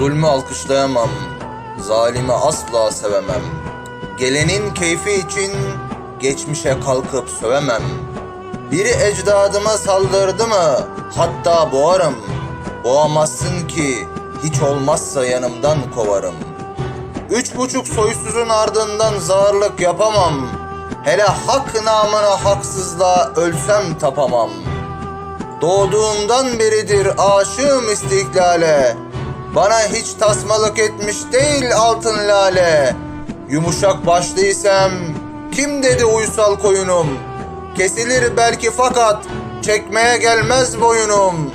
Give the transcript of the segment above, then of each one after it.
Zulmü alkışlayamam, zalimi asla sevemem. Gelenin keyfi için geçmişe kalkıp sövemem. Biri ecdadıma saldırdı mı hatta boğarım. Boğamazsın ki hiç olmazsa yanımdan kovarım. Üç buçuk soysuzun ardından zağırlık yapamam. Hele hak namına haksızlığa ölsem tapamam. Doğduğumdan beridir aşığım istiklale. Bana hiç tasmalık etmiş değil altın lale. Yumuşak başlıysam kim dedi uysal koyunum? Kesilir belki fakat çekmeye gelmez boyunum.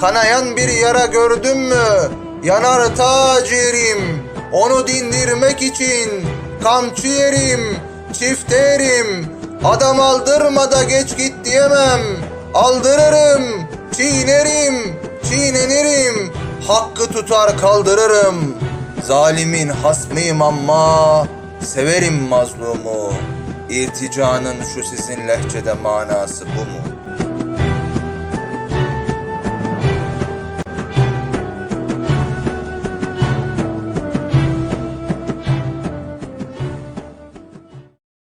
Kanayan bir yara gördüm mü yanar ta ciğerim. Onu dindirmek için kamçı yerim, çifte yerim. Adam aldırma da geç git diyemem. Aldırırım, çiğnerim. Hakkı tutar kaldırırım. Zalimin hasmıyım ama severim mazlumu. İrticanın şu sizin lehçede manası bu mu?